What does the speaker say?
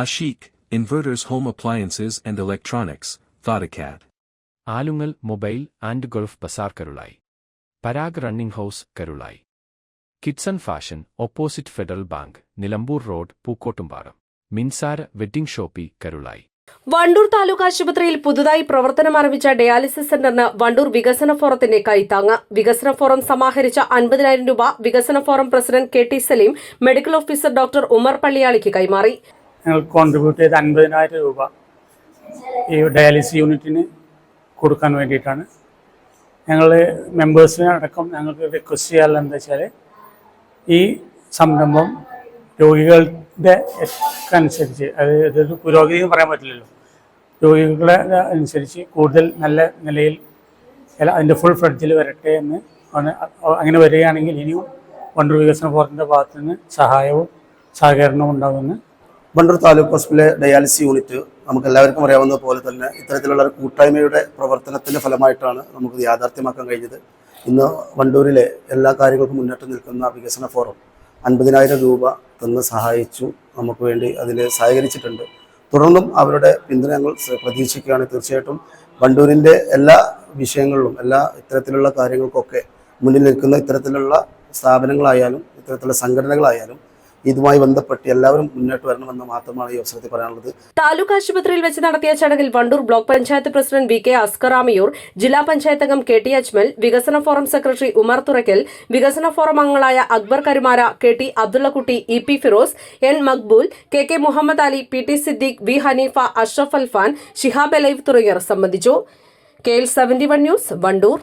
Ashik, inverters home appliances and electronics Thodacat. Alungal mobile and gulf Bazar Karulai Parag running house Karulai. Kidson fashion opposite federal bank Nilambur road Pookkottumpadam. Minsara wedding shoppy Karulai. Wandoor taluk ആശുപത്രിയിൽ പുതുതായി പ്രവർത്തനം ആരംഭിച്ച dialysis സെന്ററിന് Wandoor വികസന ഫോറത്തിന്റെ കൈത്താങ്ങ്. വികസന forum സമാഹരിച്ച അൻപതിനായിരം രൂപ വികസന forum president K T Salim medical officer doctor Umar പള്ളിയാളിക്ക് കൈമാറി. ഞങ്ങൾ കോൺട്രിബ്യൂട്ട് ചെയ്ത അൻപതിനായിരം രൂപ ഈ ഡയാലിസിസ് യൂണിറ്റിന് കൊടുക്കാൻ വേണ്ടിയിട്ടാണ്. ഞങ്ങൾ മെമ്പേഴ്സിനെ അടക്കം ഞങ്ങൾക്ക് റിക്വസ്റ്റ് ചെയ്യാനുള്ള എന്താ വെച്ചാൽ ഈ സംരംഭം രോഗികളുടെ അനുസരിച്ച് അത് ഇതൊരു പുരോഗതി എന്ന് പറയാൻ പറ്റില്ലല്ലോ. രോഗികളെ അനുസരിച്ച് കൂടുതൽ നല്ല നിലയിൽ അതിന്റെ ഫുൾ ഫ്ലഡ്ജിൽ വരട്ടെ എന്ന് അങ്ങനെ വരികയാണെങ്കിൽ ഇനിയും വണ്ടർ വികസന ഫോറത്തിന്റെ ഭാഗത്തു നിന്ന് സഹായവും സഹകരണവും ഉണ്ടാകുമെന്ന് വണ്ടൂർ താലൂക്ക് ഹോസ്പിറ്റലിലെ ഡയാലിസിസ് യൂണിറ്റ് നമുക്ക് എല്ലാവർക്കും അറിയാവുന്ന പോലെ തന്നെ ഇത്തരത്തിലുള്ള ഒരു കൂട്ടായ്മയുടെ പ്രവർത്തനത്തിന്റെ ഫലമായിട്ടാണ് നമുക്ക് യാഥാർത്ഥ്യമാക്കാൻ കഴിഞ്ഞത്. ഇന്ന് വണ്ടൂരിലെ എല്ലാ കാര്യങ്ങൾക്കും മുന്നോട്ട് നിൽക്കുന്ന വികസന ഫോറം അൻപതിനായിരം രൂപ തന്ന് സഹായിച്ചു. നമുക്ക് വേണ്ടി അതിൽ സഹകരിച്ചിട്ടുണ്ട്. തുടർന്നും അവരുടെ പിന്തുണ ഞങ്ങൾ പ്രതീക്ഷിക്കുകയാണ് തീർച്ചയായിട്ടും. വണ്ടൂരിന്റെ എല്ലാ വിഷയങ്ങളിലും എല്ലാ ഇത്തരത്തിലുള്ള കാര്യങ്ങൾക്കൊക്കെ മുന്നിൽ നിൽക്കുന്ന ഇത്തരത്തിലുള്ള സ്ഥാപനങ്ങളായാലും ഇത്തരത്തിലുള്ള സംഘടനകളായാലും ഇതുമായി ബന്ധപ്പെട്ട് എല്ലാവരും മുന്നോട്ട് വരണമെന്ന് മാത്രമാണ് ഈ അവസരത്തിൽ പറയാനുള്ളത്. താലൂക്ക് ആശുപത്രിയിൽ വെച്ച് നടത്തിയ ചടങ്ങിൽ Wandoor block panchayat president V K അസ്കറാമിയൂർ ജില്ലാ പഞ്ചായത്ത് അംഗം കെ ടി അജ്മൽ വികസന ഫോറം സെക്രട്ടറി ഉമർ തുറക്കൽ വികസന ഫോറം അംഗങ്ങളായ Akbar Karumara K T Abdullakutty E P Firoz N Maqbool K K Muhammad Ali P T Siddique V Haneefa Ashraf Alfan Shihab alive തുടങ്ങിയവർ സംബന്ധിച്ചു. K L seventy one news Wandoor.